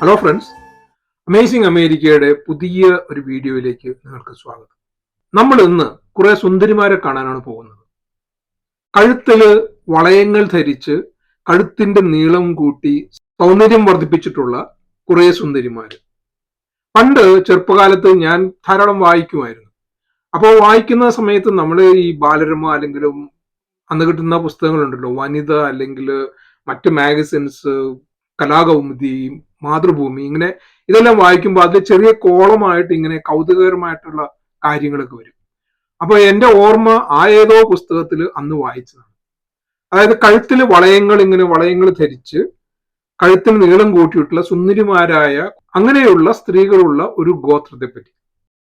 Hello friends amazing അമേരിക്കയുടെ പുതിയ ഒരു വീഡിയോയിലേക്ക് നിങ്ങൾക്ക് സ്വാഗതം. നമ്മൾ ഇന്ന് കുറെ സുന്ദരിമാരെ കാണാനാണ് പോകുന്നത്. കഴുത്തിൽ വളയങ്ങൾ ധരിച്ച് കഴുത്തിന്റെ നീളം കൂട്ടി സൗന്ദര്യം വർദ്ധിപ്പിച്ചിട്ടുള്ള കുറെ സുന്ദരിമാർ പണ്ട് ചെറുപ്പകാലത്ത് ഞാൻ ധാരാളം വായിക്കുമായിരുന്നു. അപ്പോൾ വായിക്കുന്ന സമയത്ത് നമ്മൾ ഈ ബാലരമ അല്ലെങ്കിലും അന്ന് കിട്ടുന്ന പുസ്തകങ്ങളുണ്ടല്ലോ വനിത അല്ലെങ്കിൽ മറ്റ് മാഗസിൻസ് കലാകൗമുദി മാതൃഭൂമി. ഇങ്ങനെ ഇതെല്ലാം വായിക്കുമ്പോൾ അതിൽ ചെറിയ കോളമായിട്ട് ഇങ്ങനെ കൗതുകകരമായിട്ടുള്ള കാര്യങ്ങളൊക്കെ വരും. അപ്പൊ എന്റെ ഓർമ്മ ആ ഏതോ പുസ്തകത്തിൽ അന്ന് വായിച്ചതാണ്. അതായത് കഴുത്തിൽ വളയങ്ങൾ ഇങ്ങനെ വളയങ്ങൾ ധരിച്ച് കഴുത്തിന് നീളം കൂട്ടിയിട്ടുള്ള സുന്ദരിമാരായ അങ്ങനെയുള്ള സ്ത്രീകളുള്ള ഒരു ഗോത്രത്തെ പറ്റി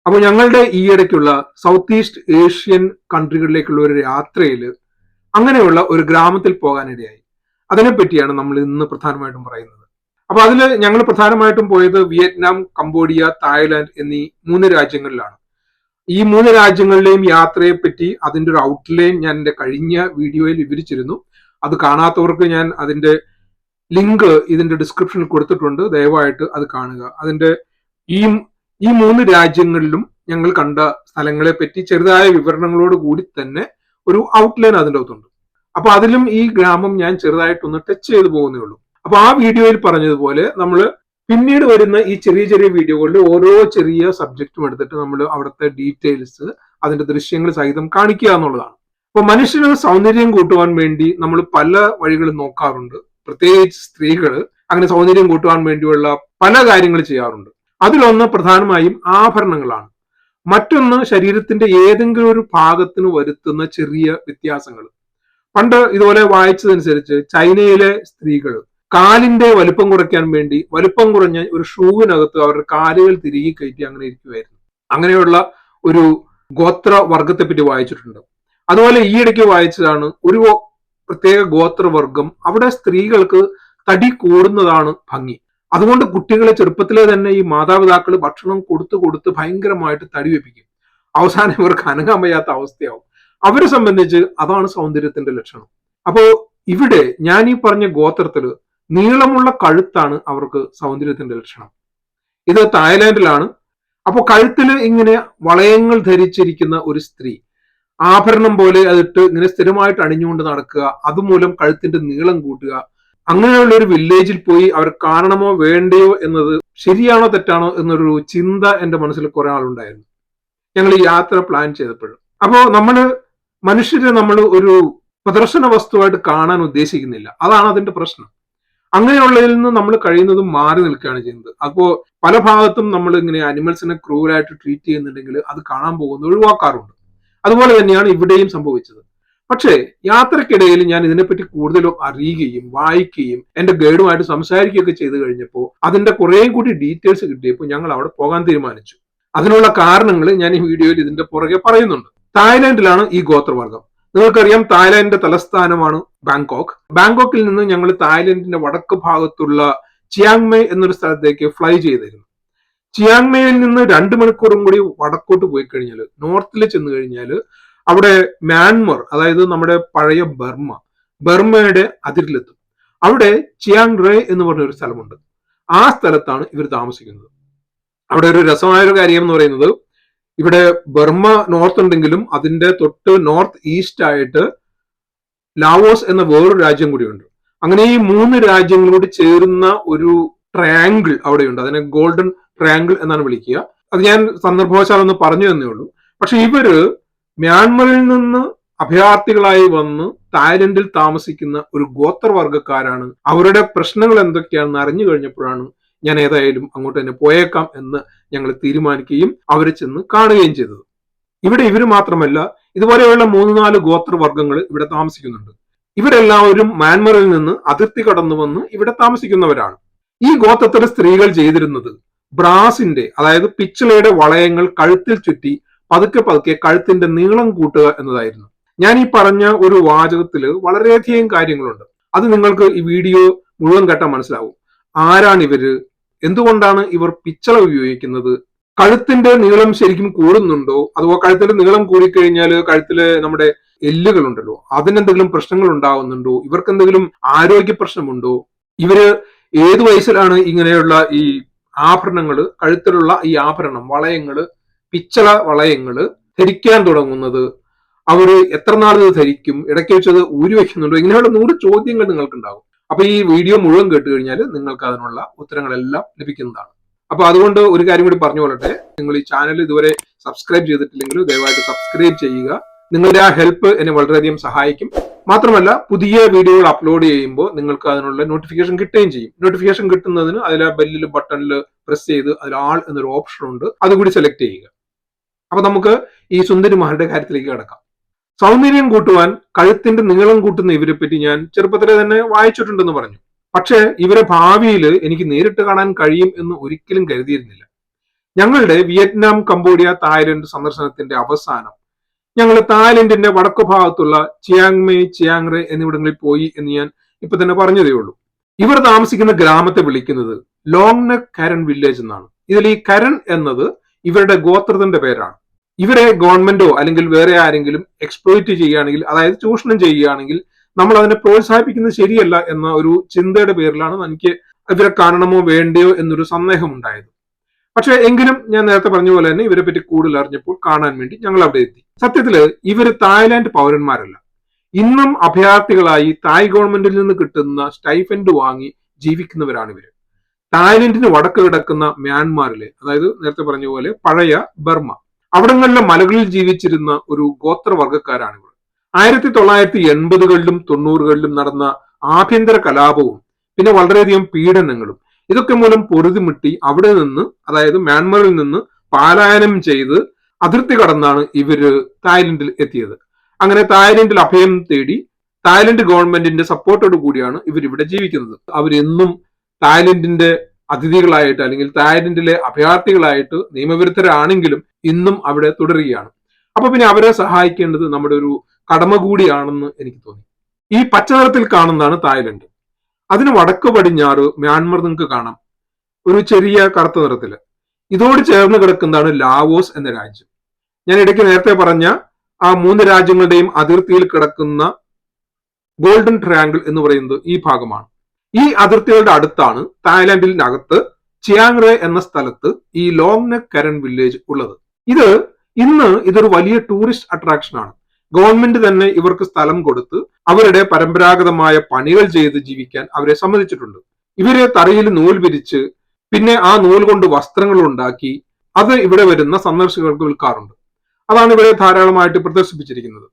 അപ്പൊ ഞങ്ങളുടെ ഈ ഇടയ്ക്കുള്ള സൗത്ത് ഈസ്റ്റ് ഏഷ്യൻ കൺട്രികളിലേക്കുള്ള ഒരു യാത്രയിൽ അങ്ങനെയുള്ള ഒരു ഗ്രാമത്തിൽ പോകാനിടയായി. അതിനെപ്പറ്റിയാണ് നമ്മൾ ഇന്ന് പ്രധാനമായിട്ടും പറയുന്നത്. അപ്പൊ അതിൽ ഞങ്ങൾ പ്രധാനമായിട്ടും പോയത് വിയറ്റ്നാം കംബോഡിയ തായ്ലാന്റ് എന്നീ മൂന്ന് രാജ്യങ്ങളിലാണ്. ഈ മൂന്ന് രാജ്യങ്ങളിലെയും യാത്രയെ പറ്റി അതിന്റെ ഒരു ഔട്ട്ലൈൻ ഞാൻ എന്റെ കഴിഞ്ഞ വീഡിയോയിൽ വിവരിച്ചിരുന്നു. അത് കാണാത്തവർക്ക് ഞാൻ അതിന്റെ ലിങ്ക് ഇതിന്റെ ഡിസ്ക്രിപ്ഷനിൽ കൊടുത്തിട്ടുണ്ട്. ദയവായിട്ട് അത് കാണുക. അതിന്റെ ഈ ഈ മൂന്ന് രാജ്യങ്ങളിലും ഞങ്ങൾ കണ്ട സ്ഥലങ്ങളെ പറ്റി ചെറുതായ വിവരണങ്ങളോട് കൂടി തന്നെ ഒരു ഔട്ട്ലൈൻ അതിന്റെ അകത്തുണ്ട്. അപ്പൊ അതിലും ഈ ഗ്രാമം ഞാൻ ചെറുതായിട്ടൊന്ന് ടച്ച് ചെയ്തു പോകുന്നേ ഉള്ളൂ. അപ്പൊ ആ വീഡിയോയിൽ പറഞ്ഞതുപോലെ നമ്മൾ പിന്നീട് വരുന്ന ഈ ചെറിയ ചെറിയ വീഡിയോകളിൽ ഓരോ ചെറിയ സബ്ജക്റ്റും എടുത്തിട്ട് നമ്മൾ അവിടുത്തെ ഡീറ്റെയിൽസ് അതിന്റെ ദൃശ്യങ്ങൾ സഹിതം കാണിക്കുക എന്നുള്ളതാണ്. അപ്പൊ മനുഷ്യന് സൗന്ദര്യം കൂട്ടുവാൻ വേണ്ടി നമ്മൾ പല വഴികളും നോക്കാറുണ്ട്. പ്രത്യേകിച്ച് സ്ത്രീകൾ അങ്ങനെ സൗന്ദര്യം കൂട്ടുവാൻ വേണ്ടിയുള്ള പല കാര്യങ്ങൾ ചെയ്യാറുണ്ട്. അതിലൊന്ന് പ്രധാനമായും ആഭരണങ്ങളാണ്. മറ്റൊന്ന് ശരീരത്തിന്റെ ഏതെങ്കിലും ഒരു ഭാഗത്തിന് വരുത്തുന്ന ചെറിയ വ്യത്യാസങ്ങൾ പണ്ട് ഇതുപോലെ വായിച്ചതനുസരിച്ച് ചൈനയിലെ സ്ത്രീകൾ കാലിന്റെ വലുപ്പം കുറയ്ക്കാൻ വേണ്ടി വലുപ്പം കുറഞ്ഞ ഒരു ഷൂവിനകത്ത് അവരുടെ കാലുകൾ തിരികെ കയറ്റി അങ്ങനെ ഇരിക്കുമായിരുന്നു അങ്ങനെയുള്ള ഒരു ഗോത്ര വർഗത്തെ പറ്റി വായിച്ചിട്ടുണ്ട്. അതുപോലെ ഈയിടയ്ക്ക് വായിച്ചതാണ് ഒരു പ്രത്യേക ഗോത്രവർഗം അവിടെ സ്ത്രീകൾക്ക് തടി കൂടുന്നതാണ് ഭംഗി. അതുകൊണ്ട് കുട്ടികളെ ചെറുപ്പത്തിലെ തന്നെ ഈ മാതാപിതാക്കൾ ഭക്ഷണം കൊടുത്തു കൊടുത്ത് ഭയങ്കരമായിട്ട് തടി വെപ്പിക്കും. അവസാനം ഇവർക്ക് അനങ്ങാൻ വയ്യാത്ത അവസ്ഥയാവും. അവരെ സംബന്ധിച്ച് അതാണ് സൗന്ദര്യത്തിന്റെ ലക്ഷണം. അപ്പോ ഇവിടെ ഞാൻ ഈ പറഞ്ഞ ഗോത്രത്തിൽ നീളമുള്ള കഴുത്താണ് അവർക്ക് സൗന്ദര്യത്തിന്റെ ലക്ഷണം. ഇത് തായ്ലാന്റിലാണ്. അപ്പോൾ കഴുത്തിൽ ഇങ്ങനെ വളയങ്ങൾ ധരിച്ചിരിക്കുന്ന ഒരു സ്ത്രീ ആഭരണം പോലെ അതിട്ട് ഇങ്ങനെ സ്ഥിരമായിട്ട് അണിഞ്ഞുകൊണ്ട് നടക്കുക അതുമൂലം കഴുത്തിന്റെ നീളം കൂട്ടുക. അങ്ങനെയുള്ള ഒരു വില്ലേജിൽ പോയി അവർ കാണണമോ വേണ്ടയോ എന്നത് ശരിയാണോ തെറ്റാണോ എന്നൊരു ചിന്ത എന്റെ മനസ്സിൽ കുറെ ആളുണ്ടായിരുന്നു. ഞങ്ങൾ ഈ യാത്ര പ്ലാൻ ചെയ്തപ്പോഴും. അപ്പോ നമ്മൾ മനുഷ്യരെ നമ്മൾ ഒരു പ്രദർശന വസ്തുവായിട്ട് കാണാൻ ഉദ്ദേശിക്കുന്നില്ല. അതാണ് അതിന്റെ പ്രശ്നം. അങ്ങനെയുള്ളതിൽ നിന്ന് നമ്മൾ കഴിയുന്നതും മാറി നിൽക്കുകയാണ് ചെയ്യുന്നത്. അപ്പോൾ പല ഭാഗത്തും നമ്മൾ ഇങ്ങനെ അനിമൽസിനെ ക്രൂരായിട്ട് ട്രീറ്റ് ചെയ്യുന്നുണ്ടെങ്കിൽ അത് കാണാൻ പോകുന്നത് ഒഴിവാക്കാറുണ്ട്. അതുപോലെ തന്നെയാണ് ഇവിടെയും സംഭവിച്ചത്. പക്ഷേ യാത്രക്കിടയിൽ ഞാൻ ഇതിനെപ്പറ്റി കൂടുതലും അറിയുകയും വായിക്കുകയും എന്റെ ഗൈഡുമായിട്ട് സംസാരിക്കുകയൊക്കെ ചെയ്തു കഴിഞ്ഞപ്പോൾ അതിന്റെ കുറേയും കൂടി ഡീറ്റെയിൽസ് കിട്ടിയപ്പോൾ ഞങ്ങൾ അവിടെ പോകാൻ തീരുമാനിച്ചു. അതിനുള്ള കാരണങ്ങൾ ഞാൻ ഈ വീഡിയോയിൽ ഇതിന്റെ പുറകെ പറയുന്നുണ്ട്. തായ്ലാന്റിലാണ് ഈ ഗോത്രവർഗം നിങ്ങൾക്കറിയാം തായ്ലാന്റിന്റെ തലസ്ഥാനമാണ് ബാങ്കോക്ക്. ബാങ്കോക്കിൽ നിന്ന് ഞങ്ങൾ തായ്ലൻഡിന്റെ വടക്ക് ഭാഗത്തുള്ള ചിയാങ്മേ എന്നൊരു സ്ഥലത്തേക്ക് ഫ്ലൈ ചെയ്തിരുന്നു. ചിയാങ്മേയിൽ നിന്ന് രണ്ട് മണിക്കൂറും കൂടി വടക്കോട്ട് പോയി കഴിഞ്ഞാൽ നോർത്തിൽ ചെന്ന് കഴിഞ്ഞാൽ അവിടെ മ്യാൻമർ അതായത് നമ്മുടെ പഴയ ബർമ്മ ബർമ്മയുടെ അതിരിലെത്തും. അവിടെ ചിയാങ് റേ എന്ന് പറഞ്ഞ ഒരു സ്ഥലമുണ്ട്. ആ സ്ഥലത്താണ് ഇവർ താമസിക്കുന്നത്. അവിടെ ഒരു രസമായ ഒരു കാര്യം എന്ന് പറയുന്നത് ഇവിടെ ബർമ നോർത്ത് ഉണ്ടെങ്കിലും അതിന്റെ തൊട്ട് നോർത്ത് ഈസ്റ്റ് ആയിട്ട് ലാവോസ് എന്ന വേറൊരു രാജ്യം കൂടിയുണ്ട്. അങ്ങനെ ഈ മൂന്ന് രാജ്യങ്ങളോട് ചേരുന്ന ഒരു ട്രയാങ്കിൾ അവിടെയുണ്ട്. അതിനെ ഗോൾഡൻ ട്രയാങ്കിൾ എന്നാണ് വിളിക്കുക. അത് ഞാൻ സന്ദർഭവശാൽ ഒന്ന് പറഞ്ഞു തന്നേ ഉള്ളൂ. പക്ഷെ ഇവർ മ്യാൻമറിൽ നിന്ന് അഭയാർത്ഥികളായി വന്ന് തായ്ലൻഡിൽ താമസിക്കുന്ന ഒരു ഗോത്രവർഗക്കാരാണ് അവരുടെ പ്രശ്നങ്ങൾ എന്തൊക്കെയാണെന്ന് അറിഞ്ഞു കഴിഞ്ഞപ്പോഴാണ് ഞാൻ ഏതായാലും അങ്ങോട്ട് തന്നെ പോയേക്കാം എന്ന് ഞങ്ങൾ തീരുമാനിക്കുകയും അവരെ ചെന്ന് കാണുകയും ചെയ്തത്. ഇവിടെ ഇവർ മാത്രമല്ല ഇതുപോലെയുള്ള മൂന്ന് നാല് ഗോത്രവർഗങ്ങൾ ഇവിടെ താമസിക്കുന്നുണ്ട്. ഇവരെല്ലാവരും മ്യാൻമറിൽ നിന്ന് അതിർത്തി കടന്നു വന്ന് ഇവിടെ താമസിക്കുന്നവരാണ്. ഈ ഗോത്രത്തിലെ സ്ത്രീകൾ ചെയ്തിരുന്നത് ബ്രാസിന്റെ അതായത് പിച്ചളയുടെ വളയങ്ങൾ കഴുത്തിൽ ചുറ്റി പതുക്കെ പതുക്കെ കഴുത്തിന്റെ നീളം കൂട്ടുക എന്നതായിരുന്നു. ഞാൻ ഈ പറഞ്ഞ ഒരു വാചകത്തിൽ വളരെയധികം കാര്യങ്ങളുണ്ട്. അത് നിങ്ങൾക്ക് ഈ വീഡിയോ മുഴുവൻ കേട്ടാൽ മനസ്സിലാവും. ആരാണ് ഇവർ എന്തുകൊണ്ടാണ് ഇവർ പിച്ചള ഉപയോഗിക്കുന്നത്? കഴുത്തിന്റെ നീളം ശരിക്കും കൂടുന്നുണ്ടോ? അഥവാ കഴുത്തിന്റെ നീളം കൂടിക്കഴിഞ്ഞാൽ കഴുത്തിൽ നമ്മുടെ എല്ലുകൾ ഉണ്ടല്ലോ അതിനെന്തെങ്കിലും പ്രശ്നങ്ങൾ ഉണ്ടാവുന്നുണ്ടോ? ഇവർക്ക് എന്തെങ്കിലും ആരോഗ്യ പ്രശ്നമുണ്ടോ? ഇവർ ഏത് വയസ്സിലാണ് ഇങ്ങനെയുള്ള ഈ ആഭരണങ്ങൾ കഴുത്തിലുള്ള ഈ ആഭരണം വളയങ്ങൾ പിച്ചള വളയങ്ങൾ ധരിക്കാൻ തുടങ്ങുന്നത്? അവർ എത്ര നാളത് ധരിക്കും? ഇടയ്ക്ക് വെച്ചത് ഊരി വയ്ക്കുന്നുണ്ടോ ഇങ്ങനെയുള്ള നൂറ് ചോദ്യങ്ങൾ നിങ്ങൾക്ക് ഉണ്ടാകും അപ്പൊ ഈ വീഡിയോ മുഴുവൻ കേട്ട് കഴിഞ്ഞാൽ നിങ്ങൾക്ക് അതിനുള്ള ഉത്തരങ്ങളെല്ലാം ലഭിക്കുന്നതാണ്. അപ്പൊ അതുകൊണ്ട് ഒരു കാര്യം കൂടി പറഞ്ഞു കൊള്ളട്ടെ. നിങ്ങൾ ഈ ചാനൽ ഇതുവരെ സബ്സ്ക്രൈബ് ചെയ്തിട്ടില്ലെങ്കിൽ ദയവായിട്ട് സബ്സ്ക്രൈബ് ചെയ്യുക. നിങ്ങളുടെ ആ ഹെൽപ്പ് എന്നെ വളരെയധികം സഹായിക്കും. മാത്രമല്ല പുതിയ വീഡിയോകൾ അപ്ലോഡ് ചെയ്യുമ്പോൾ നിങ്ങൾക്ക് അതിനുള്ള നോട്ടിഫിക്കേഷൻ കിട്ടുകയും ചെയ്യും. നോട്ടിഫിക്കേഷൻ കിട്ടുന്നതിന് അതിൽ ആ ബെല്ലിൽ ബട്ടണിൽ പ്രസ് ചെയ്ത് അതിൽ ആൾ എന്നൊരു ഓപ്ഷൻ ഉണ്ട്. അതുകൂടി സെലക്ട് ചെയ്യുക. അപ്പൊ നമുക്ക് ഈ സുന്ദരി സുന്ദരിമാരുടെ കാര്യത്തിലേക്ക് കിടക്കാം. സൗന്ദര്യം കൂട്ടുവാൻ കഴുത്തിന്റെ നീളം കൂട്ടുന്ന ഇവരെ പറ്റി ഞാൻ ചെറുപ്പത്തിലെ തന്നെ വായിച്ചിട്ടുണ്ടെന്ന് പറഞ്ഞു. പക്ഷേ ഇവരെ ഭാവിയിൽ എനിക്ക് നേരിട്ട് കാണാൻ കഴിയും എന്ന് ഒരിക്കലും കരുതിയിരുന്നില്ല. ഞങ്ങളുടെ വിയറ്റ്നാം കംബോഡിയ തായ്ലൻഡ് സന്ദർശനത്തിന്റെ അവസാനം ഞങ്ങൾ തായ്ലൻഡിന്റെ വടക്കു ഭാഗത്തുള്ള ചിയാങ് ചിയാങ്റെ എന്നിവിടങ്ങളിൽ പോയി എന്ന് ഞാൻ ഇപ്പൊ തന്നെ പറഞ്ഞതേ ഉള്ളൂ. ഇവർ താമസിക്കുന്ന ഗ്രാമത്തെ വിളിക്കുന്നത് ലോങ് നെക് കരൺ വില്ലേജ് എന്നാണ്. ഇതിൽ ഈ കരൺ എന്നത് ഇവരുടെ ഗോത്രത്തിന്റെ പേരാണ്. ഇവരെ ഗവൺമെന്റോ അല്ലെങ്കിൽ വേറെ ആരെങ്കിലും എക്സ്പ്ലോയിറ്റ് ചെയ്യുകയാണെങ്കിൽ അതായത് ചൂഷണം ചെയ്യുകയാണെങ്കിൽ നമ്മൾ അതിനെ പ്രോത്സാഹിപ്പിക്കുന്നത് ശരിയല്ല എന്ന ഒരു ചിന്തയുടെ പേരിലാണ് എനിക്ക് ഇവരെ കാണണമോ വേണ്ടയോ എന്നൊരു സന്ദേഹം ഉണ്ടായത്. പക്ഷെ എങ്കിലും ഞാൻ നേരത്തെ പറഞ്ഞ പോലെ തന്നെ ഇവരെ പറ്റി കൂടുതൽ അറിഞ്ഞപ്പോൾ കാണാൻ വേണ്ടി ഞങ്ങൾ അവിടെ എത്തി. സത്യത്തിൽ ഇവർ തായ്ലാന്റ് പൗരന്മാരല്ല. ഇന്നും അഭയാർത്ഥികളായി തായ് ഗവൺമെന്റിൽ നിന്ന് കിട്ടുന്ന സ്റ്റൈഫൻഡ് വാങ്ങി ജീവിക്കുന്നവരാണ് ഇവർ. തായ്ലൻഡിന് വടക്ക് കിടക്കുന്ന മ്യാൻമാറിലെ അതായത് നേരത്തെ പറഞ്ഞ പോലെ പഴയ ബർമ്മ അവിടങ്ങളിലെ മലകളിൽ ജീവിച്ചിരുന്ന ഒരു ഗോത്രവർഗക്കാരാണ് ഇവർ ആയിരത്തി തൊള്ളായിരത്തി എൺപതുകളിലും തൊണ്ണൂറുകളിലും നടന്ന ആഭ്യന്തര കലാപവും പിന്നെ വളരെയധികം പീഡനങ്ങളും ഇതൊക്കെ മൂലം പൊറുതിമുട്ടി അവിടെ നിന്ന് അതായത് മ്യാൻമറിൽ നിന്ന് പാലായനം ചെയ്ത് അതിർത്തി കടന്നാണ് ഇവർ തായ്ലൻഡിൽ എത്തിയത്. അങ്ങനെ തായ്ലൻഡിൽ അഭയം തേടി തായ്ലൻഡ് ഗവൺമെന്റിന്റെ സപ്പോർട്ടോട് കൂടിയാണ് ഇവർ ഇവിടെ ജീവിക്കുന്നത്. അവരെന്നും തായ്ലൻഡിന്റെ അതിഥികളായിട്ട് അല്ലെങ്കിൽ തായ്ലൻഡിലെ അഭയാർത്ഥികളായിട്ട് നിയമവിരുദ്ധരാണെങ്കിലും ഇന്നും അവിടെ തുടരുകയാണ്. അപ്പൊ പിന്നെ അവരെ സഹായിക്കേണ്ടത് നമ്മുടെ ഒരു കടമ കൂടിയാണെന്ന് എനിക്ക് തോന്നി. ഈ പച്ച നിറത്തിൽ കാണുന്നതാണ് തായ്ലൻഡ്. അതിന് വടക്ക് പടിഞ്ഞാറ് മ്യാൻമർ നിങ്ങൾക്ക് കാണാം. ഒരു ചെറിയ കറുത്ത നിറത്തിൽ. ഇതോട് ചേർന്ന് കിടക്കുന്നതാണ് ലാവോസ് എന്ന രാജ്യം. ഞാൻ ഇടയ്ക്ക് നേരത്തെ പറഞ്ഞ ആ മൂന്ന് രാജ്യങ്ങളുടെയും അതിർത്തിയിൽ കിടക്കുന്ന ഗോൾഡൻ ട്രയാങ്കിൾ എന്ന് പറയുന്നത് ഈ ഭാഗമാണ്. ഈ അതിർത്തികളുടെ അടുത്താണ് തായ്ലാന്റിനകത്ത് ചിയാങ് റേ എന്ന സ്ഥലത്ത് ഈ ലോങ് നെക്ക് കരൺ വില്ലേജ് ഉള്ളത്. ഇത് ഇന്ന് ഇതൊരു വലിയ ടൂറിസ്റ്റ് അട്രാക്ഷൻ ആണ്. ഗവൺമെന്റ് തന്നെ ഇവർക്ക് സ്ഥലം കൊടുത്ത് അവരുടെ പരമ്പരാഗതമായ പണികൾ ചെയ്ത് ജീവിക്കാൻ അവരെ സമ്മതിച്ചിട്ടുണ്ട്. ഇവരെ തറയിൽ നൂൽ വിരിച്ച് പിന്നെ ആ നൂൽ കൊണ്ട് വസ്ത്രങ്ങൾ ഉണ്ടാക്കി അത് ഇവിടെ വരുന്ന സന്ദർശകർക്ക് വിൽക്കാറുണ്ട്. അതാണ് ഇവിടെ ധാരാളമായിട്ട് പ്രദർശിപ്പിച്ചിരിക്കുന്നത്.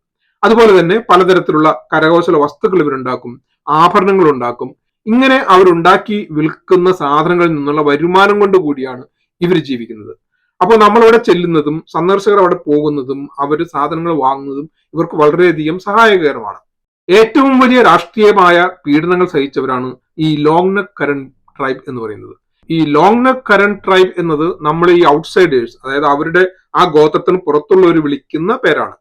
അതുപോലെ തന്നെ പലതരത്തിലുള്ള കരകൗശല വസ്തുക്കൾ ഇവരുണ്ടാക്കും ആഭരണങ്ങൾ ഉണ്ടാക്കും. ഇങ്ങനെ അവരുണ്ടാക്കി വിൽക്കുന്ന സാധനങ്ങളിൽ നിന്നുള്ള വരുമാനം കൊണ്ട് കൂടിയാണ് ഇവർ ജീവിക്കുന്നത്. അപ്പോൾ നമ്മൾ അവിടെ ചെല്ലുന്നതും സന്ദർശകർ അവിടെ പോകുന്നതും അവർ സാധനങ്ങൾ വാങ്ങുന്നതും ഇവർക്ക് വളരെയധികം സഹായകരമാണ്. ഏറ്റവും വലിയ രാഷ്ട്രീയമായ പീഡനങ്ങൾ സഹിച്ചവരാണ് ഈ ലോങ് നെക് കരൺ ട്രൈബ് എന്ന് പറയുന്നത്. ഈ ലോങ് നെക് കരൺ ട്രൈബ് എന്നത് നമ്മൾ ഈ ഔട്ട്സൈഡേഴ്സ് അതായത് അവരുടെ ആ ഗോത്രത്തിന് പുറത്തുള്ളവർ വിളിക്കുന്ന പേരാണ്.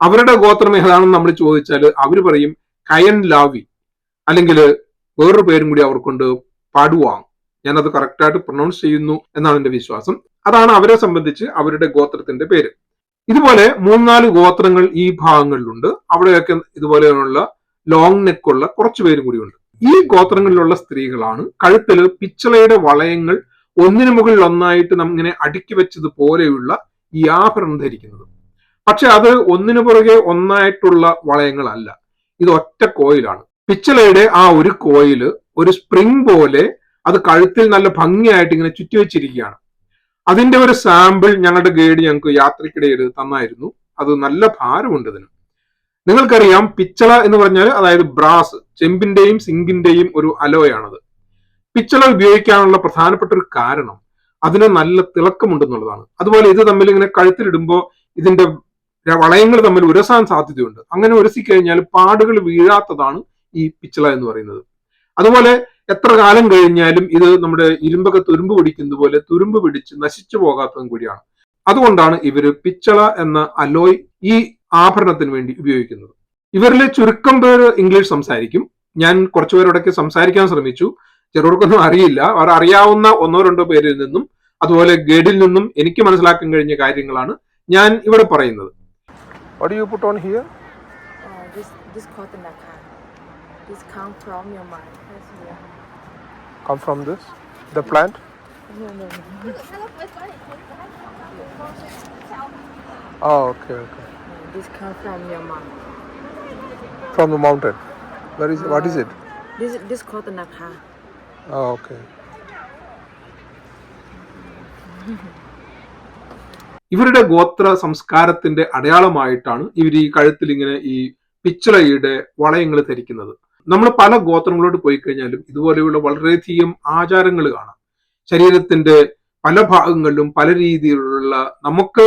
അവരുടെ ഗോത്രം ഏതാണെന്ന് നമ്മൾ ചോദിച്ചാൽ അവർ പറയും കയൻ ലാവി അല്ലെങ്കിൽ വേറൊരു പേരും കൂടി അവർക്കുണ്ട് പടുവാങ്. ഞാനത് കറക്റ്റായിട്ട് പ്രൊണൗൺസ് ചെയ്യുന്നു എന്നാണ് എന്റെ വിശ്വാസം. അതാണ് അവരെ സംബന്ധിച്ച് അവരുടെ ഗോത്രത്തിന്റെ പേര്. ഇതുപോലെ മൂന്നാൽ ഗോത്രങ്ങൾ ഈ ഭാഗങ്ങളിലുണ്ട്. അവിടെയൊക്കെ ഇതുപോലെയുള്ള ലോങ് നെക്കുള്ള കുറച്ചു പേരും കൂടിയുണ്ട്. ഈ ഗോത്രങ്ങളിലുള്ള സ്ത്രീകളാണ് കഴുത്തിൽ പിച്ചളയുടെ വളയങ്ങൾ ഒന്നിനു മുകളിൽ ഒന്നായിട്ട് നമ്മിങ്ങനെ അടുക്കി വെച്ചതുപോലെയുള്ള ഈ ആഭരണം ധരിക്കുന്നത്. പക്ഷെ അത് ഒന്നിനു പുറകെ ഒന്നായിട്ടുള്ള വളയങ്ങളല്ല. ഇത് ഒറ്റ കോയിലാണ്. പിച്ചളയുടെ ആ ഒരു കോയിൽ ഒരു സ്പ്രിംഗ് പോലെ അത് കഴുത്തിൽ നല്ല ഭംഗിയായിട്ട് ഇങ്ങനെ ചുറ്റിവെച്ചിരിക്കുകയാണ് അതിന്റെ ഒരു സാമ്പിൾ ഞങ്ങളുടെ ഗൈഡ് ഞങ്ങൾക്ക് യാത്രക്കിടയിൽ തന്നായിരുന്നു. അത് നല്ല ഭാരമുണ്ട് ഇതിന് നിങ്ങൾക്കറിയാം പിച്ചള എന്ന് പറഞ്ഞാൽ അതായത് ബ്രാസ് ചെമ്പിന്റെയും സിങ്കിന്റെയും ഒരു അലോയാണത് പിച്ചള ഉപയോഗിക്കാനുള്ള പ്രധാനപ്പെട്ട ഒരു കാരണം അതിന് നല്ല തിളക്കമുണ്ടെന്നുള്ളതാണ്. അതുപോലെ ഇത് തമ്മിൽ ഇങ്ങനെ കഴുത്തിലിടുമ്പോൾ ഇതിന്റെ വളയങ്ങൾ തമ്മിൽ ഉരസാൻ സാധ്യതയുണ്ട്. അങ്ങനെ ഉരസിക്കഴിഞ്ഞാൽ പാടുകൾ വീഴാത്തതാണ് ഈ പിച്ചള എന്ന് പറയുന്നത്. അതുപോലെ എത്ര കാലം കഴിഞ്ഞാലും ഇത് നമ്മുടെ ഇരുമ്പൊക്കെ തുരുമ്പ് പിടിക്കുന്ന പോലെ തുരുമ്പ് പിടിച്ച് നശിച്ചു പോകാത്തതും കൂടിയാണ് അതുകൊണ്ടാണ് ഇവർ പിച്ചള എന്ന അലോയ് ഈ ആഭരണത്തിന് വേണ്ടി ഉപയോഗിക്കുന്നത് ഇവരിലെ ചുരുക്കം പേര് ഇംഗ്ലീഷ് സംസാരിക്കും ഞാൻ കുറച്ചുപേരോടൊക്കെ സംസാരിക്കാൻ ശ്രമിച്ചു ചിലർക്കൊന്നും അറിയില്ല അവർ അറിയാവുന്ന ഒന്നോ രണ്ടോ പേരിൽ നിന്നും അതുപോലെ ഗൈഡിൽ നിന്നും എനിക്ക് മനസ്സിലാക്കാൻ കഴിഞ്ഞ കാര്യങ്ങളാണ് ഞാൻ ഇവിടെ പറയുന്നത് What do you put on here? Uh, this this cotton naka. This come from your mind. Yes, yeah. Come from this? The plant? No, no, no. Oh, okay, okay. This come from your mom. From the mountain. Where is what is it? This this called the Napa. Oh, okay. ഇവരുടെ ഗോത്ര സംസ്കാരത്തിന്റെ അടയാളമായിട്ടാണ് ഇവർ ഈ കഴുത്തിൽ ഇങ്ങനെ ഈ പിച്ചളയുടെ വളയങ്ങൾ ധരിക്കുന്നത് നമ്മൾ പല ഗോത്രങ്ങളോട് പോയി കഴിഞ്ഞാലും ഇതുപോലെയുള്ള വളരെയധികം ആചാരങ്ങൾ കാണാം. ശരീരത്തിന്റെ പല ഭാഗങ്ങളിലും പല രീതിയിലുള്ള നമുക്ക്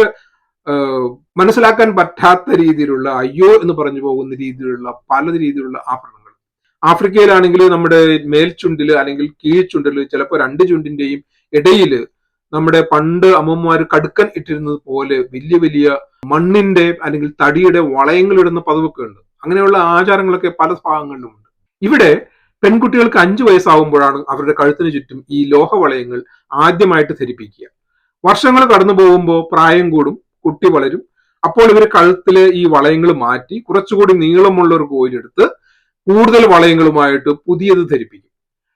മനസ്സിലാക്കാൻ പറ്റാത്ത രീതിയിലുള്ള അയ്യോ എന്ന് പറഞ്ഞു പോകുന്ന രീതിയിലുള്ള പല രീതിയിലുള്ള ആഭരണങ്ങൾ. ആഫ്രിക്കയിലാണെങ്കിൽ നമ്മുടെ മേൽചുണ്ടിൽ അല്ലെങ്കിൽ കീഴ്ചുണ്ടിൽ ചിലപ്പോൾ രണ്ട് ചുണ്ടിന്റെയും ഇടയിൽ നമ്മുടെ പണ്ട് അമ്മമാർ കടുക്കൻ ഇട്ടിരുന്നത് പോലെ വലിയ വലിയ മണ്ണിന്റെ അല്ലെങ്കിൽ തടിയുടെ വളയങ്ങൾ ഇടുന്ന പതിവൊക്കെ ഉണ്ട്. അങ്ങനെയുള്ള ആചാരങ്ങളൊക്കെ പല ഭാഗങ്ങളിലുമുണ്ട് ഇവിടെ പെൺകുട്ടികൾക്ക് അഞ്ചു വയസ്സാവുമ്പോഴാണ് അവരുടെ കഴുത്തിന് ചുറ്റും ഈ ലോഹവളയങ്ങൾ ആദ്യമായിട്ട് ധരിപ്പിക്കുക. വർഷങ്ങൾ കടന്നു പോകുമ്പോൾ പ്രായം കൂടും കുട്ടി വളരും. അപ്പോൾ ഇവർ കഴുത്തിലെ ഈ വളയങ്ങൾ മാറ്റി കുറച്ചുകൂടി നീളമുള്ള ഒരു കോയിലെടുത്ത് കൂടുതൽ വളയങ്ങളുമായിട്ട് പുതിയത് ധരിപ്പിക്കും.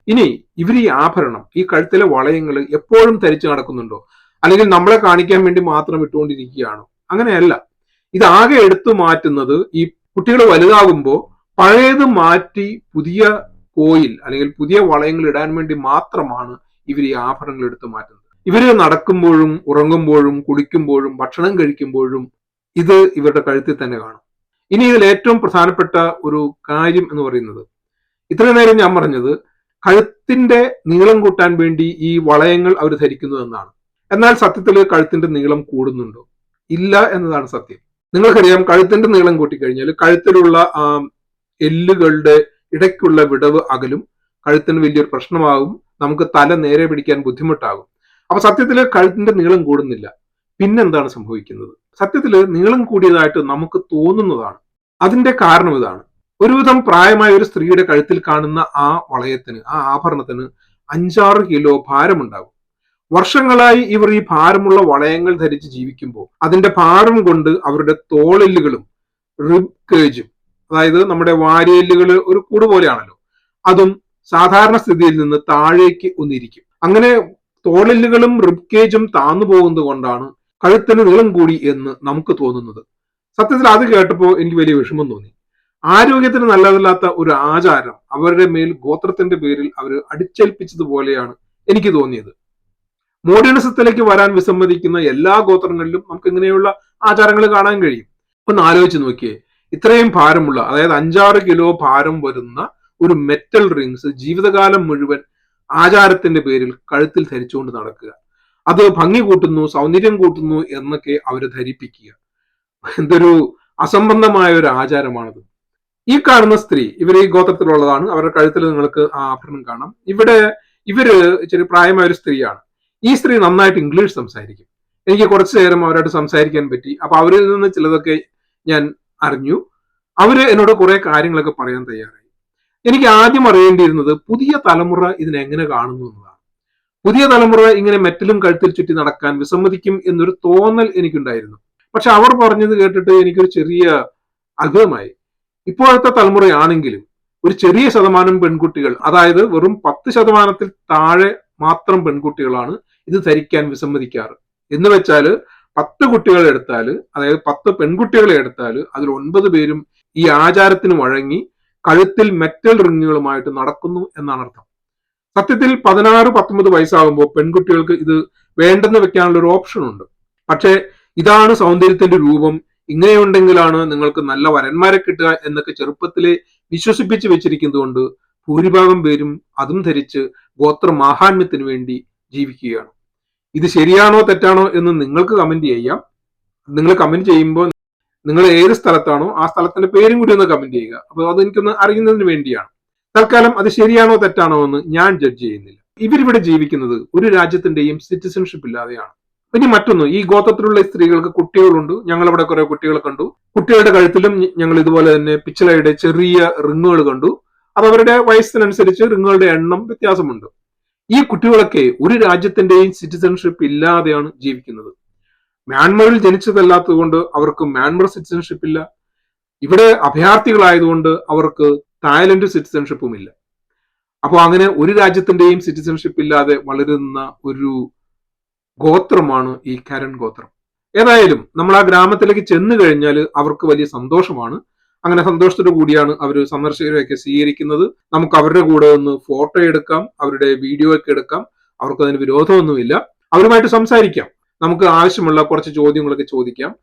ഇനി ഇവർ ഈ ആഭരണം ഈ കഴുത്തിലെ വളയങ്ങൾ എപ്പോഴും ധരിച്ചു നടക്കുന്നുണ്ടോ? അല്ലെങ്കിൽ നമ്മളെ കാണിക്കാൻ വേണ്ടി മാത്രം ഇട്ടുകൊണ്ടിരിക്കുകയാണോ? അങ്ങനെയല്ല. ഇതാകെ എടുത്തു മാറ്റുന്നത് ഈ കുട്ടികൾ വലുതാകുമ്പോൾ പഴയത് മാറ്റി പുതിയ കോയിൽ അല്ലെങ്കിൽ പുതിയ വളയങ്ങൾ ഇടാൻ വേണ്ടി മാത്രമാണ് ഇവർ ഈ ആഭരണങ്ങൾ എടുത്തു മാറ്റുന്നത്. ഇവർ നടക്കുമ്പോഴും ഉറങ്ങുമ്പോഴും കുളിക്കുമ്പോഴും ഭക്ഷണം കഴിക്കുമ്പോഴും ഇത് ഇവരുടെ കഴുത്തിൽ തന്നെ കാണും. ഇനി ഇതിൽ ഏറ്റവും പ്രധാനപ്പെട്ട ഒരു കാര്യം എന്ന് പറയുന്നത് ഇത്രയും നേരം ഞാൻ പറഞ്ഞത് കഴുത്തിന്റെ നീളം കൂട്ടാൻ വേണ്ടി ഈ വളയങ്ങൾ അവർ ധരിക്കുന്നു എന്നാണ്. എന്നാൽ സത്യത്തിൽ കഴുത്തിന്റെ നീളം കൂടുന്നുണ്ടോ? ഇല്ല എന്നതാണ് സത്യം. നിങ്ങൾക്കറിയാം കഴുത്തിന്റെ നീളം കൂട്ടിക്കഴിഞ്ഞാൽ കഴുത്തിലുള്ള എല്ലുകളുടെ ഇടയ്ക്കുള്ള വിടവ് അകലും കഴുത്തിന് വലിയൊരു പ്രശ്നമാകും. നമുക്ക് തല നേരെ പിടിക്കാൻ ബുദ്ധിമുട്ടാകും. അപ്പൊ സത്യത്തിൽ കഴുത്തിന്റെ നീളം കൂടുന്നില്ല. പിന്നെന്താണ് സംഭവിക്കുന്നത്? സത്യത്തിൽ നീളം കൂടിയതായിട്ട് നമുക്ക് തോന്നുന്നതാണ്. അതിന്റെ കാരണം ഇതാണ്. ഒരുവിധം പ്രായമായ ഒരു സ്ത്രീയുടെ കഴുത്തിൽ കാണുന്ന ആ വളയത്തിന് ആ ആഭരണത്തിന് അഞ്ചാറ് കിലോ ഭാരമുണ്ടാകും. വർഷങ്ങളായി ഇവർ ഈ ഭാരമുള്ള വളയങ്ങൾ ധരിച്ച് ജീവിക്കുമ്പോൾ അതിന്റെ ഭാരം കൊണ്ട് അവരുടെ തോളെല്ലുകളും റിബ് കേജും അതായത് നമ്മുടെ വാരിയെല്ലുകൾ ഒരു കൂട് പോലെയാണല്ലോ. അതും സാധാരണ സ്ഥിതിയിൽ നിന്ന് താഴേക്ക് ഒന്നിരിക്കും. അങ്ങനെ തോളല്ലുകളും റിബ് കേജും താന്നു പോകുന്നത് കൊണ്ടാണ് കഴുത്തിന് നീളം കൂടി എന്ന് നമുക്ക് തോന്നുന്നത്. സത്യത്തിൽ അത് കേട്ടപ്പോൾ എനിക്ക് വലിയ വിഷമം തോന്നി. ആരോഗ്യത്തിന് നല്ലതല്ലാത്ത ഒരു ആചാരം അവരുടെ മേൽ ഗോത്രത്തിന്റെ പേരിൽ അവർ അടിച്ചേൽപ്പിച്ചതുപോലെയാണ് എനിക്ക് തോന്നിയത്. മോഡേണിസത്തിലേക്ക് വരാൻ വിസമ്മതിക്കുന്ന എല്ലാ ഗോത്രങ്ങളിലും നമുക്ക് ഇങ്ങനെയുള്ള ആചാരങ്ങൾ കാണാൻ കഴിയും. ഒന്ന് ആലോചിച്ച് നോക്കിയേ. ഇത്രയും ഭാരമുള്ള അതായത് അഞ്ചാറ് കിലോ ഭാരം വരുന്ന ഒരു മെറ്റൽ റിങ്സ് ജീവിതകാലം മുഴുവൻ ആചാരത്തിന്റെ പേരിൽ കഴുത്തിൽ ധരിച്ചുകൊണ്ട് നടക്കുക. അത് ഭംഗി കൂട്ടുന്നു സൗന്ദര്യം കൂട്ടുന്നു എന്നൊക്കെ അവരെ ധരിപ്പിക്കുക. എന്തൊരു അസംബന്ധമായ ഒരു ആചാരമാണത്. ഈ കാണുന്ന സ്ത്രീ ഇവർ ഈ ഗോത്രത്തിലുള്ളതാണ് അവരുടെ കഴുത്തിൽ നിങ്ങൾക്ക് ആ ആഭരണം കാണാം. ഇവിടെ ഇവർ ഇച്ചിരി പ്രായമായ ഒരു സ്ത്രീയാണ്. ഈ സ്ത്രീ നന്നായിട്ട് ഇംഗ്ലീഷ് സംസാരിക്കും. എനിക്ക് കുറച്ചു നേരം അവരായിട്ട് സംസാരിക്കാൻ പറ്റി. അപ്പൊ അവരിൽ നിന്ന് ചിലതൊക്കെ ഞാൻ അറിഞ്ഞു. അവർ എന്നോട് കുറെ കാര്യങ്ങളൊക്കെ പറയാൻ തയ്യാറായി. എനിക്ക് ആദ്യം അറിയേണ്ടിയിരുന്നത് പുതിയ തലമുറ ഇതിനെങ്ങനെ കാണുന്നു എന്നതാണ്. പുതിയ തലമുറ ഇങ്ങനെ മെറ്റലും കഴുത്തിൽ ചുറ്റി നടക്കാൻ വിസമ്മതിക്കും എന്നൊരു തോന്നൽ എനിക്കുണ്ടായിരുന്നു. പക്ഷെ അവർ പറഞ്ഞത് കേട്ടിട്ട് എനിക്കൊരു ചെറിയ അത്ഭുതമായി ഇപ്പോഴത്തെ തലമുറയാണെങ്കിലും ഒരു ചെറിയ ശതമാനം പെൺകുട്ടികൾ അതായത് വെറും പത്ത് ശതമാനത്തിൽ താഴെ മാത്രം പെൺകുട്ടികളാണ് ഇത് ധരിക്കാൻ വിസമ്മതിക്കാറ്. എന്ന് വെച്ചാൽ പത്ത് കുട്ടികളെ എടുത്താൽ അതായത് പത്ത് പെൺകുട്ടികളെ എടുത്താൽ അതിൽ ഒൻപത് പേരും ഈ ആചാരത്തിന് വഴങ്ങി കഴുത്തിൽ മെറ്റൽ റിങ്ങുകളുമായിട്ട് നടക്കുന്നു എന്നാണ് അർത്ഥം. സത്യത്തിൽ പതിനാറ് പത്തൊമ്പത് വയസ്സാകുമ്പോൾ പെൺകുട്ടികൾക്ക് ഇത് വേണ്ടെന്ന് വെക്കാനുള്ള ഒരു ഓപ്ഷൻ ഉണ്ട്. പക്ഷേ ഇതാണ് സൗന്ദര്യത്തിന്റെ രൂപം. ഇങ്ങനെയുണ്ടെങ്കിലാണ് നിങ്ങൾക്ക് നല്ല വരന്മാരെ കിട്ടുക എന്നൊക്കെ ചെറുപ്പത്തിലെ വിശ്വസിപ്പിച്ച് വെച്ചിരിക്കുന്നതുകൊണ്ട് ഭൂരിഭാഗം പേരും അതും ധരിച്ച് ഗോത്ര മാഹാത്മ്യത്തിന് വേണ്ടി ജീവിക്കുകയാണ്. ഇത് ശരിയാണോ തെറ്റാണോ എന്ന് നിങ്ങൾക്ക് കമന്റ് ചെയ്യാം. നിങ്ങൾ കമന്റ് ചെയ്യുമ്പോൾ നിങ്ങൾ ഏത് സ്ഥലത്താണോ ആ സ്ഥലത്തിന്റെ പേരും കൂടി ഒന്ന് കമന്റ് ചെയ്യുക. അപ്പോൾ അത് എനിക്കൊന്ന് അറിയുന്നതിന് വേണ്ടിയാണ്. തൽക്കാലം അത് ശരിയാണോ തെറ്റാണോ എന്ന് ഞാൻ ജഡ്ജ് ചെയ്യുന്നില്ല. ഇവരിവിടെ ജീവിക്കുന്നത് ഒരു രാജ്യത്തിന്റെയും സിറ്റിസൺഷിപ്പ് ഇല്ലാതെയാണ്. ഇനി മറ്റൊന്ന് ഈ ഗോത്രത്തിലുള്ള സ്ത്രീകൾക്ക് കുട്ടികളുണ്ട്. ഞങ്ങൾ ഇവിടെ കുറെ കുട്ടികളെ കണ്ടു. കുട്ടികളുടെ കഴുത്തിലും ഞങ്ങൾ ഇതുപോലെ തന്നെ പിച്ചളയുടെ ചെറിയ റിങ്ങുകൾ കണ്ടു. അത് അവരുടെ വയസ്സിനനുസരിച്ച് റിങ്ങുകളുടെ എണ്ണം വ്യത്യാസമുണ്ട്. ഈ കുട്ടികളൊക്കെ ഒരു രാജ്യത്തിന്റെയും സിറ്റിസൺഷിപ്പ് ഇല്ലാതെയാണ് ജീവിക്കുന്നത്. മ്യാൻമറിൽ ജനിച്ചതല്ലാത്തതുകൊണ്ട് അവർക്ക് മ്യാൻമർ സിറ്റിസൺഷിപ്പ് ഇല്ല. ഇവിടെ അഭയാർത്ഥികളായതുകൊണ്ട് അവർക്ക് തായ്ലൻഡ് സിറ്റിസൺഷിപ്പും ഇല്ല. അപ്പോൾ അങ്ങനെ ഒരു രാജ്യത്തിന്റെയും സിറ്റിസൺഷിപ്പ് ഇല്ലാതെ വളരുന്ന ഒരു ഗോത്രമാണ് ഈ കരൺ ഗോത്രം. ഏതായാലും നമ്മൾ ആ ഗ്രാമത്തിലേക്ക് ചെന്നു കഴിഞ്ഞാൽ അവർക്ക് വലിയ സന്തോഷമാണ്. അങ്ങനെ സന്തോഷത്തോടു കൂടിയാണ് അവർ സന്ദർശകരെയൊക്കെ സ്വീകരിക്കുന്നത്. നമുക്ക് അവരുടെ കൂടെ ഒന്ന് ഫോട്ടോ എടുക്കാം അവരുടെ വീഡിയോ ഒക്കെ എടുക്കാം. അവർക്ക് അതിന് വിരോധമൊന്നുമില്ല. അവരുമായിട്ട് സംസാരിക്കാം. നമുക്ക് ആവശ്യമുള്ള കുറച്ച് ചോദ്യങ്ങളൊക്കെ ചോദിക്കാം.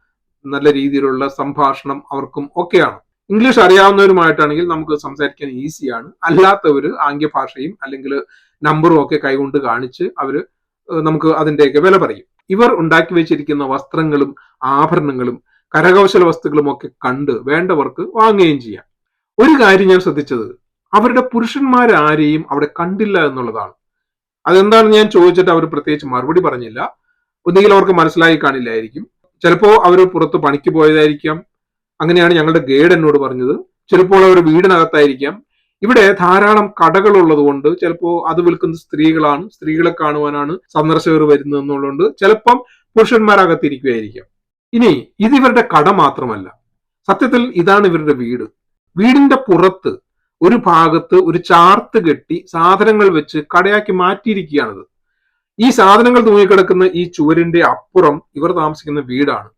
നല്ല രീതിയിലുള്ള സംഭാഷണം അവർക്കും ഒക്കെയാണ്. ഇംഗ്ലീഷ് അറിയാവുന്നവരുമായിട്ടാണെങ്കിൽ നമുക്ക് സംസാരിക്കാൻ ഈസിയാണ് അല്ലാത്തവർ ആംഗ്യഭാഷയും അല്ലെങ്കിൽ നമ്പറും ഒക്കെ കൈകൊണ്ട് കാണിച്ച് അവർ നമുക്ക് അതിന്റെയൊക്കെ വില പറയും. ഇവർ ഉണ്ടാക്കി വെച്ചിരിക്കുന്ന വസ്ത്രങ്ങളും ആഭരണങ്ങളും കരകൗശല വസ്തുക്കളും ഒക്കെ കണ്ട് വേണ്ടവർക്ക് വാങ്ങുകയും ചെയ്യാം. ഒരു കാര്യം ഞാൻ ശ്രദ്ധിച്ചത് അവരുടെ പുരുഷന്മാരാരെയും അവിടെ കണ്ടില്ല എന്നുള്ളതാണ്. അതെന്താണെന്ന് ഞാൻ ചോദിച്ചിട്ട് അവർ പ്രത്യേകിച്ച് മറുപടി പറഞ്ഞില്ല. ഒന്നുകിൽ അവർക്ക് മനസ്സിലായി കാണില്ലായിരിക്കും. ചിലപ്പോൾ അവർ പുറത്ത് പണിക്ക് പോയതായിരിക്കാം. അങ്ങനെയാണ് ഞങ്ങളുടെ ഗൈഡ് എന്നോട് പറഞ്ഞത്. ചിലപ്പോൾ അവർ വീടിനകത്തായിരിക്കാം. ഇവിടെ ധാരാളം കടകൾ ഉള്ളതുകൊണ്ട് ചിലപ്പോൾ അത് വിൽക്കുന്ന സ്ത്രീകളാണ് സ്ത്രീകളെ കാണുവാനാണ് സന്ദർശകർ വരുന്നത് എന്നുള്ളതുകൊണ്ട് ചിലപ്പം പുരുഷന്മാരകത്തിരിക്കുകയായിരിക്കാം ഇനി ഇത് ഇവരുടെ കട മാത്രമല്ല. സത്യത്തിൽ ഇതാണ് ഇവരുടെ വീട്. വീടിന്റെ പുറത്ത് ഒരു ഭാഗത്ത് ഒരു ചാർത്ത് കെട്ടി സാധനങ്ങൾ വെച്ച് കടയാക്കി മാറ്റിയിരിക്കുകയാണിത്. ഈ സാധനങ്ങൾ തൂങ്ങിക്കിടക്കുന്ന ഈ ചുവരിന്റെ അപ്പുറം ഇവർ താമസിക്കുന്ന വീടാണ്.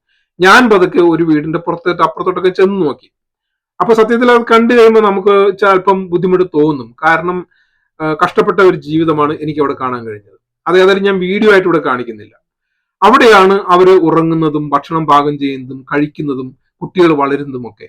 ഞാൻ പതുക്കെ ഒരു വീടിന്റെ പുറത്തേക്ക് അപ്പുറത്തോട്ടൊക്കെ ചെന്ന് നോക്കി. അപ്പൊ സത്യത്തിൽ അത് കണ്ടു കഴിയുമ്പോൾ നമുക്ക് അല്പം ബുദ്ധിമുട്ട് തോന്നും. കാരണം കഷ്ടപ്പെട്ട ഒരു ജീവിതമാണ് എനിക്ക് അവിടെ കാണാൻ കഴിഞ്ഞത്. അത് ഏതായാലും ഞാൻ വീഡിയോ ആയിട്ട് ഇവിടെ കാണിക്കുന്നില്ല. അവിടെയാണ് അവർ ഉറങ്ങുന്നതും ഭക്ഷണം പാകം ചെയ്യുന്നതും കഴിക്കുന്നതും കുട്ടികൾ വളരുന്നതും ഒക്കെ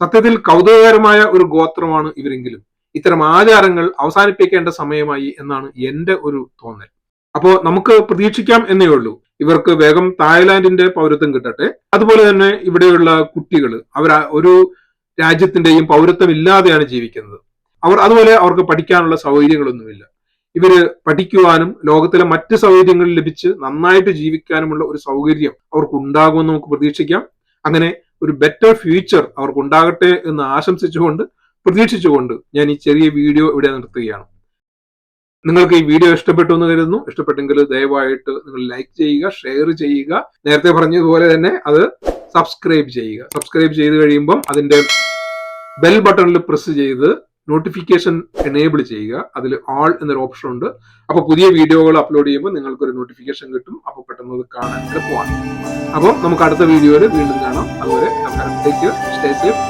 സത്യത്തിൽ കൗതുകകരമായ ഒരു ഗോത്രമാണ് ഇവരെങ്കിലും. ഇത്തരം ആചാരങ്ങൾ അവസാനിപ്പിക്കേണ്ട സമയമായി എന്നാണ് എന്റെ ഒരു തോന്നൽ. അപ്പോ നമുക്ക് പ്രതീക്ഷിക്കാം എന്നേ ഉള്ളൂ. ഇവർക്ക് വേഗം തായ്ലാന്റിന്റെ പൗരത്വം കിട്ടട്ടെ. അതുപോലെ തന്നെ ഇവിടെയുള്ള കുട്ടികൾ അവർ ഒരു രാജ്യത്തിന്റെയും പൗരത്വം ഇല്ലാതെയാണ് ജീവിക്കുന്നത്. അവർ അതുപോലെ അവർക്ക് പഠിക്കാനുള്ള സൗകര്യങ്ങളൊന്നുമില്ല. ഇവർ പഠിക്കുവാനും ലോകത്തിലെ മറ്റ് സൗകര്യങ്ങൾ ലഭിച്ച് നന്നായിട്ട് ജീവിക്കാനുമുള്ള ഒരു സൗകര്യം അവർക്ക് ഉണ്ടാകുമെന്ന് നമുക്ക് പ്രതീക്ഷിക്കാം. അങ്ങനെ ഒരു ബെറ്റർ ഫ്യൂച്ചർ അവർക്ക് ഉണ്ടാകട്ടെ എന്ന് ആശംസിച്ചുകൊണ്ട് പ്രതീക്ഷിച്ചുകൊണ്ട് ഞാൻ ഈ ചെറിയ വീഡിയോ ഇവിടെ നിർത്തുകയാണ്. നിങ്ങൾക്ക് ഈ വീഡിയോ ഇഷ്ടപ്പെട്ടു എന്ന് കരുതുന്നു. ഇഷ്ടപ്പെട്ടെങ്കിൽ ദയവായിട്ട് നിങ്ങൾ ലൈക്ക് ചെയ്യുക ഷെയർ ചെയ്യുക. നേരത്തെ പറഞ്ഞതുപോലെ തന്നെ അത് സബ്സ്ക്രൈബ് ചെയ്യുക. സബ്സ്ക്രൈബ് ചെയ്ത് കഴിയുമ്പം അതിന്റെ ബെൽ ബട്ടണിൽ പ്രസ് ചെയ്ത് നോട്ടിഫിക്കേഷൻ എനേബിൾ ചെയ്യുക. അതിൽ ആൾ എന്നൊരു ഓപ്ഷൻ ഉണ്ട്. അപ്പോൾ പുതിയ വീഡിയോകൾ അപ്ലോഡ് ചെയ്യുമ്പോൾ നിങ്ങൾക്കൊരു നോട്ടിഫിക്കേഷൻ കിട്ടും. അപ്പോൾ പെട്ടെന്ന് അത് കാണാൻ എളുപ്പമാണ് അപ്പോൾ നമുക്ക് അടുത്ത വീഡിയോയിൽ വീണ്ടും കാണാം. അതുവരെ സ്റ്റേ സേഫ്